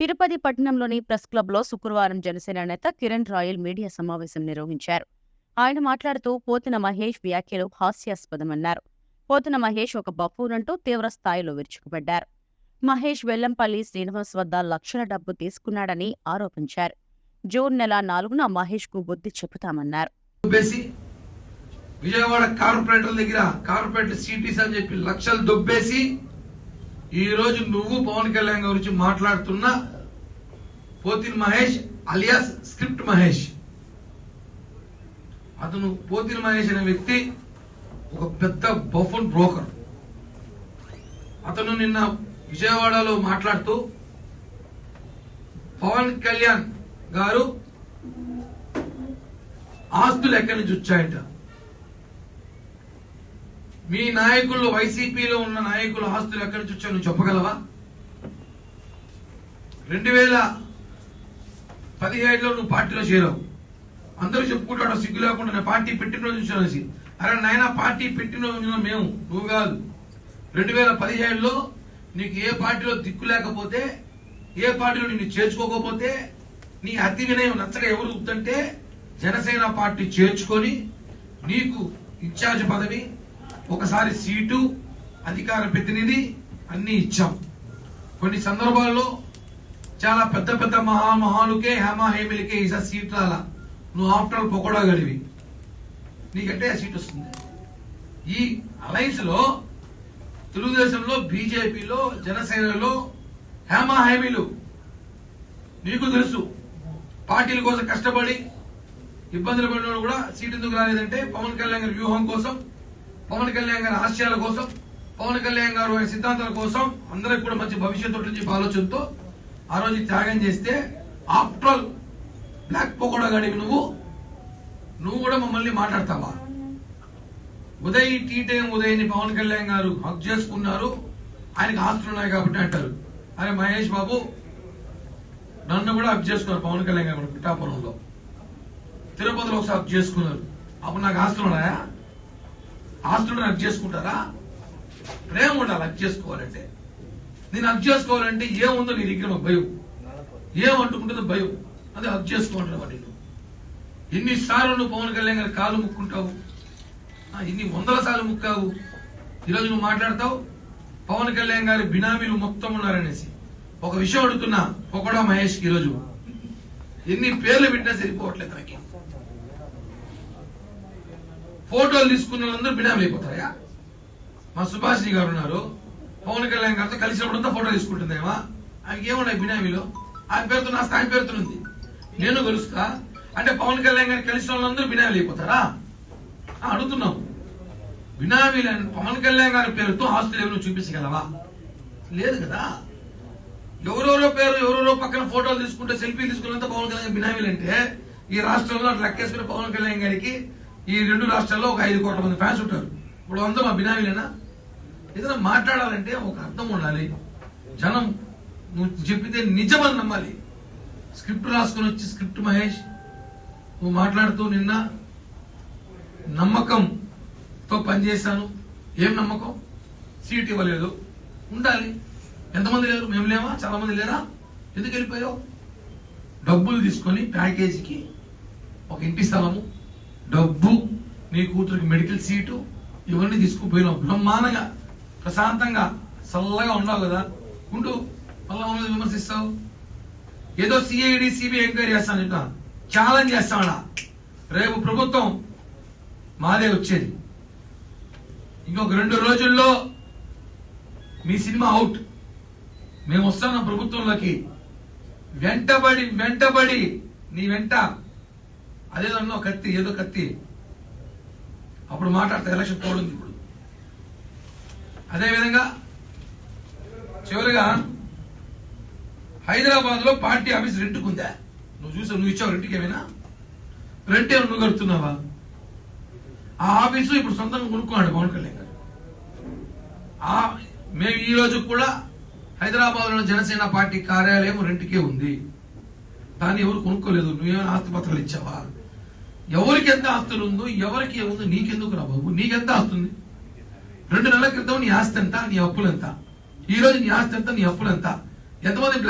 తిరుపతి పట్టణంలోని ప్రెస్ క్లబ్లో శుక్రవారం జనసేన నేత కిరణ్ రాయల్ మీడియా సమావేశం నిర్వహించారు. ఆయన మాట్లాడుతూ పోతిన మహేష్ వ్యాఖ్యలు హాస్యాస్పదమన్నారు. పోతిన మహేష్ ఒక బఫూనంటూ అంటూ తీవ్ర స్థాయిలో విరుచుకుపడ్డారు. మహేష్ వెల్లంపల్లి శ్రీనివాస్ వద్ద లక్షల డబ్బు తీసుకున్నాడని ఆరోపించారు. జూన్ నెల నాలుగున మహేష్కు బుద్ధి చెబుతామన్నారు. విజయవాడ కార్పొరేటర్ దగ్గర కార్పొరేటర్ సిటీస్ అని చెప్పి లక్షలు దొబ్బేసి ఈ రోజు నువ్వు పవన్ కళ్యాణ్ గురించి మాట్లాడుతున్న పోతిన్ మహేష్ అలియాస్ స్క్రిప్ట్ మహేష్. అతను పోతిన్ మహేష్ అనే వ్యక్తి ఒక పెద్ద బఫున్ బ్రోకర్. అతను నిన్న విజయవాడలో మాట్లాడుతూ పవన్ కళ్యాణ్ గారు ఆస్తులు ఎక్కడి నుంచి వచ్చాయట? మీ నాయకులు వైసీపీలో ఉన్న నాయకుల ఆస్తులు ఎక్కడి నుంచి వచ్చాయో నువ్వు చెప్పగలవా? రెండు వేల పదిహేడులో నువ్వు పార్టీలో చేరావు. అందరూ చెప్పుకుంటాడు సిగ్గు లేకుండా నేను పార్టీ పెట్టిన రోజు చూసి అరే నాయన పార్టీ పెట్టిన రోజు మేము నువ్వు కాదు. రెండు వేల పదిహేడులో నీకు ఏ పార్టీలో దిక్కు లేకపోతే ఏ పార్టీలో నిన్ను చేర్చుకోకపోతే నీ అతి వినయం నచ్చక ఎవరు ఉందంటే జనసేన పార్టీ చేర్చుకొని నీకు ఇన్ఛార్జ్ పదవి ఒకసారి సీటు అధికార ప్రతినిధి అన్ని ఇచ్చాం. కొన్ని సందర్భాల్లో చాలా పెద్ద పెద్ద మహామహాలుకే హేమాహేమిలకే ఈసారి సీట్ రాలా నువ్వు ఆఫ్టర్ ఆల్ గడివి. నీకంటే ఆ సీట్ వస్తుంది. ఈ అలయన్స్లో తెలుగుదేశంలో బీజేపీలో జనసేనలో హేమాహేమిలు నీకు తెలుసు. పార్టీల కోసం కష్టపడి ఇబ్బందులు పడిన కూడా సీట్ ఎందుకు రాలేదంటే పవన్ కళ్యాణ్ గారి వ్యూహం కోసం పవన్ కళ్యాణ్ గారి ఆశయాల కోసం పవన్ కళ్యాణ్ గారు ఆయన సిద్ధాంతాల కోసం అందరికి కూడా మంచి భవిష్యత్తు ఉంటుంది ఆలోచనతో ఆ రోజు త్యాగం చేస్తే ఆఫ్టర్ బ్లాక్ పకోడా గడివి నువ్వు నువ్వు కూడా మమ్మల్ని మాట్లాడతావా? ఉదయ్ టీ టైం ఉదయ్ని పవన్ కళ్యాణ్ గారు హక్ చేసుకున్నారు. ఆయనకు ఆస్తులు ఉన్నాయి కాబట్టి అంటారు. అరే మహేష్ బాబు నన్ను కూడా హక్ చేసుకున్నారు పవన్ కళ్యాణ్ గారు పిఠాపురంలో. తిరుపతిలో ఒకసారి హక్ చేసుకున్నారు. అప్పుడు నాకు ఆస్తులు ఉన్నాయా? ఆస్తులు హక్ చేసుకుంటారా? ప్రేమ ఉండాలి హక్ చేసుకోవాలంటే. నేను హక్ చేసుకోవాలంటే ఏముందో నీ దగ్గర భయం. ఏం భయం. అది హక్ చేసుకోవాలంటే వాడి ఎన్నిసార్లు నువ్వు పవన్ కళ్యాణ్ గారి కాలు ముక్కుంటావు? ఇన్ని వందల సార్లు ముక్కావు? ఈరోజు నువ్వు మాట్లాడతావు? పవన్ కళ్యాణ్ గారి బినామీలు మొత్తం ఉన్నారనేసి. ఒక విషయం అడుగుతున్నా పొగడా మహేష్కి ఈరోజు. ఎన్ని పేర్లు పెట్టినా సరిపోవట్లేదు తనకి. ఫోటోలు తీసుకున్న వాళ్ళందరూ బినామీ అయిపోతారా మా సుభాష్ గారు ఉన్నారు. పవన్ కళ్యాణ్ గారితో కలిసినప్పుడంతా ఫోటో తీసుకుంటుందేమా ఆమెకి ఏమున్నాయి బినామీలో ఆమె పేరుతో నా స్థాయి పేరుతుంది నేను కలుస్తా అంటే పవన్ కళ్యాణ్ గారిని కలిసిన వాళ్ళందరూ బినామీలు అయిపోతారా? అడుగుతున్నాం. బినామీలు పవన్ కళ్యాణ్ గారి పేరుతో ఆస్తులు ఎవరు చూపించగలవా? లేదు కదా. ఎవరెవరో పేరు ఎవరెవరో పక్కన ఫోటోలు తీసుకుంటే సెల్ఫీ తీసుకున్నంత పవన్ కళ్యాణ్ బినామీలు అంటే ఈ రాష్ట్రంలో అట్లా లెక్కేసుకుని పవన్ కళ్యాణ్ గారికి ఈ రెండు రాష్ట్రాల్లో ఒక ఐదు కోట్ల మంది ఫ్యాన్స్ ఉంటారు. ఇప్పుడు అందరూ మా బినామీలేనా? ఏదైనా మాట్లాడాలంటే ఒక అర్థం ఉండాలి. జనం నువ్వు చెప్పితే నిజమని నమ్మాలి. స్క్రిప్ట్ రాసుకొని వచ్చి స్క్రిప్ట్ మహేష్ నువ్వు మాట్లాడుతూ నిన్న నమ్మకంతో పనిచేశాను ఏం నమ్మకం? సీట్ ఇవ్వలేదు. ఉండాలి. ఎంతమంది లేరు? మేము లేమా? చాలా మంది లేరా? ఎందుకు వెళ్ళిపోయావు? డబ్బులు తీసుకొని ప్యాకేజీకి ఒక ఇంటి స్థలము డబ్బు నీ కూతురికి మెడికల్ సీటు ఇవన్నీ తీసుకుపోయినావు. బ్రహ్మాండంగా ప్రశాంతంగా చల్లగా ఉండవు కదా. ఉంటూ మళ్ళీ మమ్మల్ని విమర్శిస్తావు. ఏదో సిఐడి సిబిఐ ఎంక్వైరీ చేస్తాను చెప్తా ఛాలెంజ్ చేస్తాడా రేపు ప్రభుత్వం మాదే వచ్చేది. ఇంకొక రెండు రోజుల్లో మీ సినిమా అవుట్. మేము వస్తున్నాం ప్రభుత్వంలోకి. వెంటబడి వెంటబడి నీ వెంట అదే అన్నావు కత్తి ఏదో కత్తి. అప్పుడు మాట్లాడతా ఎలక్షన్ కోడ్ ఉంది ఇప్పుడు. అదేవిధంగా చివరిగా హైదరాబాద్లో పార్టీ ఆఫీస్ రెంట్కుందా? నువ్వు చూసావు నువ్వు ఇచ్చావు రెంట్కి ఏమైనా రెంట్ ఏమైనా నువ్వు కడుతున్నావా? ఆ ఆఫీసు ఇప్పుడు సొంతంగా కొనుక్కున్నాడు పవన్ కళ్యాణ్ గారు. ఆ మేము ఈ రోజు కూడా హైదరాబాద్లో జనసేన పార్టీ కార్యాలయం రెంట్కే ఉంది. దాన్ని ఎవరు కొనుక్కోలేదు. నువ్వేమైనా ఆస్తిపత్రాలు ఇచ్చావా? ఎవరికి ఎంత ఆస్తులు ఉందో ఎవరికి ఏముందో నీకెందుకు రా బాబు? నీకెంత ఆస్తుంది? రెండు నెలల క్రితం నీ ఆస్తి ఎంత? నీ అప్పులు ఎంత? ఈ రోజు నీ ఆస్తి ఎంత? నీ అప్పులు ఎంత? ఎంతమంది